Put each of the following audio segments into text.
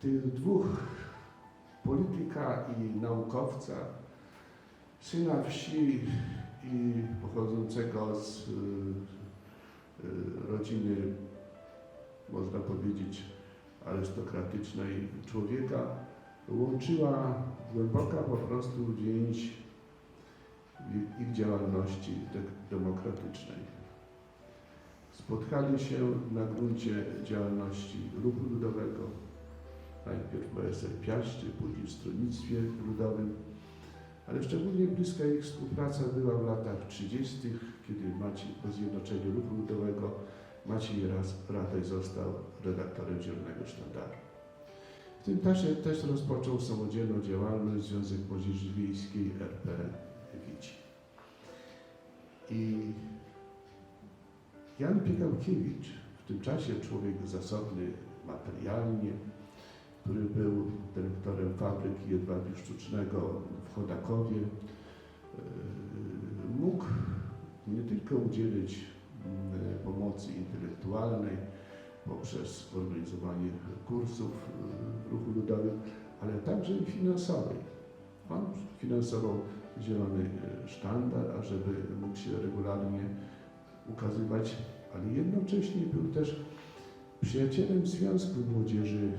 tych dwóch, polityka i naukowca, syna wsi i pochodzącego z y, y, rodziny, można powiedzieć, arystokratycznej człowieka, łączyła głęboka po prostu więź ich- działalności de- demokratycznej. Spotkali się na gruncie działalności ruchu ludowego, najpierw OSR Piaście, później w Stronnictwie Ludowym, ale szczególnie bliska ich współpraca była w latach 30., kiedy Maciej po zjednoczeniu ruchu ludowego Maciej Rataj został redaktorem Zielonego Sztandaru. W tym czasie też rozpoczął samodzielną działalność Związek Młodzieży Wiejskiej RP Wici. I Jan Piekałkiewicz, w tym czasie człowiek zasobny materialnie, który był dyrektorem fabryki jedwabiu sztucznego w Chodakowie, yy, mógł nie tylko udzielić mm, pomocy intelektualnej poprzez organizowanie kursów yy, w ruchu ludowym, ale także i finansowej. On finansował Zielony yy, Sztandar, ażeby mógł się regularnie ukazywać, ale jednocześnie był też przyjacielem Związku Młodzieży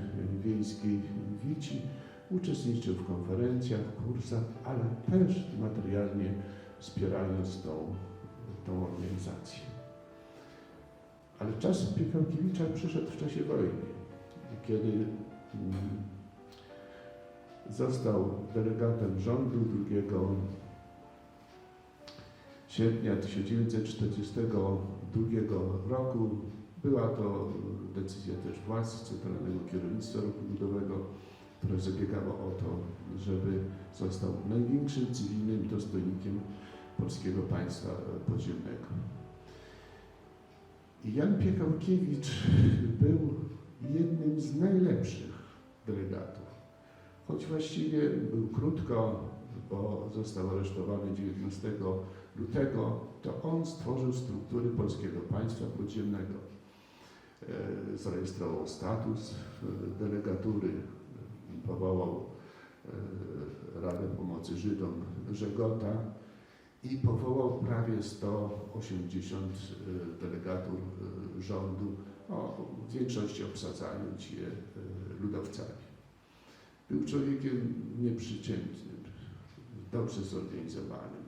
Wiejskiej Wici, uczestniczył w konferencjach, kursach, ale też materialnie wspierając tą, tą organizację. Ale czas Piekałkiewicza przyszedł w czasie wojny, kiedy mm, został delegatem rządu 2 sierpnia 1942 roku. Była to decyzja też władz Centralnego Kierownictwa Ruchu Ludowego, które zabiegało o to, żeby został największym cywilnym dostojnikiem polskiego państwa podziemnego. Jan Piekałkiewicz był jednym z najlepszych delegatów. Choć właściwie był krótko, bo został aresztowany 19 lutego, to on stworzył struktury polskiego państwa podziemnego. E, Zarejestrował status delegatury, powołał e, Radę Pomocy Żydom Żegota i powołał prawie 180 e, delegatur rządu, o, w większości obsadzając je ludowcami. Był człowiekiem nieprzeciętnym, dobrze zorganizowanym,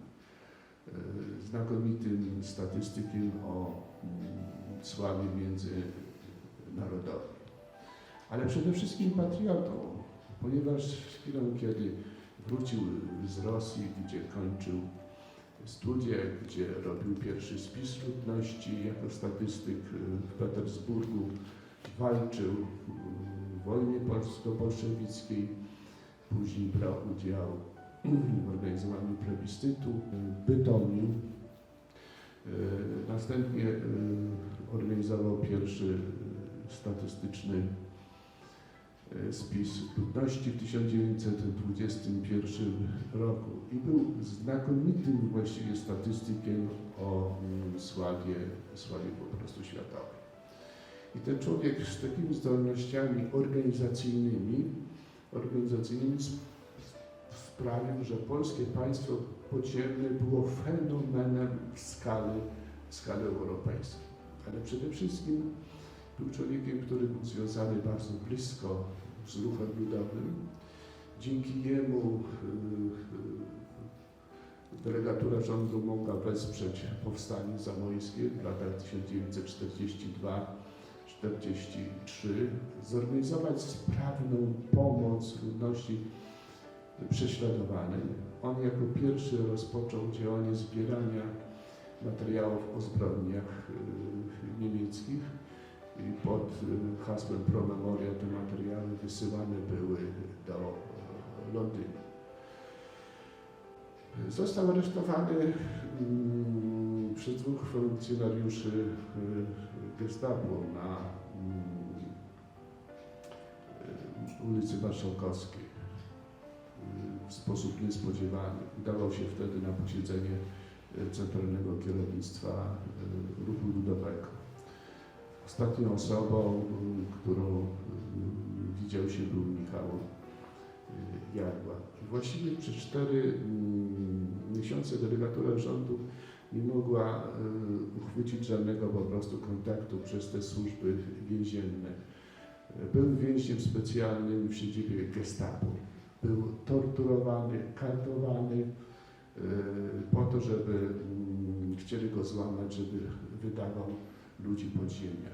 znakomitym statystykiem o mm, sławie międzynarodowej, ale przede wszystkim patriotą, ponieważ w chwilę, kiedy wrócił z Rosji, gdzie kończył studia, gdzie robił pierwszy spis ludności jako statystyk w Petersburgu, walczył w wojnie polsko-bolszewickiej, później brał udział w organizowaniu plebiscytu w Bytomiu. E, Następnie e, organizował pierwszy statystyczny e, spis ludności w 1921 roku i był znakomitym właściwie statystykiem o mm, sławie, sławie po prostu światowej. I ten człowiek z takimi zdolnościami organizacyjnymi, organizacyjnymi sp- sprawił, że polskie państwo podziemne było fenomenem skali, w skali europejskiej. Ale przede wszystkim był człowiekiem, który był związany bardzo blisko z ruchem ludowym. Dzięki jemu y, y, delegatura rządu mogła wesprzeć powstanie zamojskie w latach 1942-43, zorganizować sprawną pomoc ludności prześladowanej. On jako pierwszy rozpoczął działanie zbierania materiałów o zbrodniach y, niemieckich i pod y, hasłem Pro Memoria te materiały wysyłane były do e, Londynu. Został aresztowany mm, przez dwóch funkcjonariuszy y, Gestapo na mm, y, ulicy Marszałkowskiej w sposób niespodziewany. Udawał się wtedy na posiedzenie Centralnego Kierownictwa Ruchu Ludowego. Ostatnią osobą, y, którą y, widział się był Michał y, Jadła. Właściwie przez cztery mm, miesiące delegatura rządu nie mogła y, uchwycić żadnego po prostu kontaktu przez te służby więzienne. Był więźniem specjalnym w siedzibie gestapo. Był torturowany, kartowany y, po to, żeby mm, chcieli go złamać, żeby wydawał ludzi podziemia.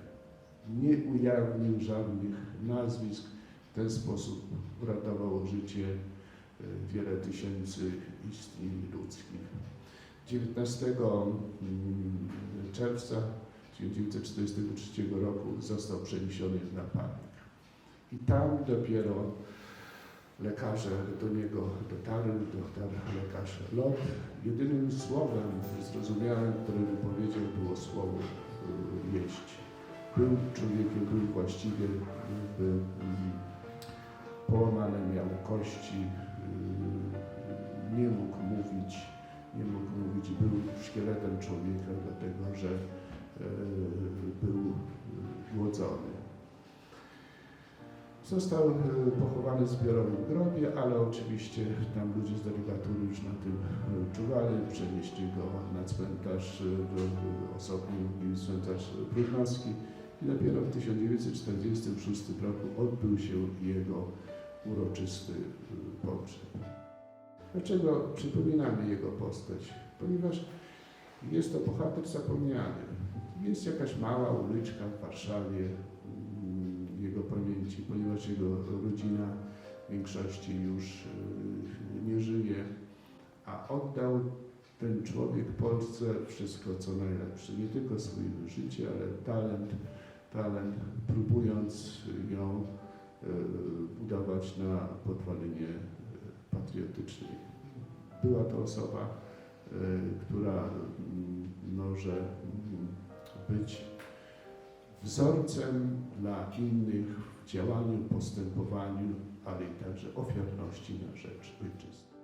Nie ujawnił żadnych nazwisk, w ten sposób uratował życie y, wiele tysięcy istnień ludzkich. 19 mm, czerwca 1943 roku został przeniesiony na Parnik. I tam dopiero lekarze do niego dotarli, dotarł lekarz Lot. Jedynym słowem zrozumiałym, które wypowiedział, było słowo jeść. Był człowiekiem, był właściwie, był mm, połamane miał kości, y, nie mógł mówić, nie mógł mówić, był szkieletem człowieka, dlatego że był głodzony. Został pochowany w zbiorowym grobie, ale oczywiście tam ludzie z e, czuwali, przenieśli go na cmentarz, e, do, do osobny cmentarz Brudnowski i dopiero w 1946 roku odbył się jego uroczysty e, pogrzeb. Dlaczego przypominamy jego postać? Ponieważ jest to bohater zapomniany. Jest jakaś mała uliczka w Warszawie mm, jego pamięci, ponieważ jego rodzina w większości już y, nie żyje, a oddał ten człowiek Polsce wszystko co najlepsze. Nie tylko swoje życie, ale talent, talent próbując ją y, budować na podwalinie y, patriotycznej. Była to osoba, y, która mm, może mm, być wzorcem dla innych w działaniu, postępowaniu, ale i także ofiarności na rzecz ojczyzny.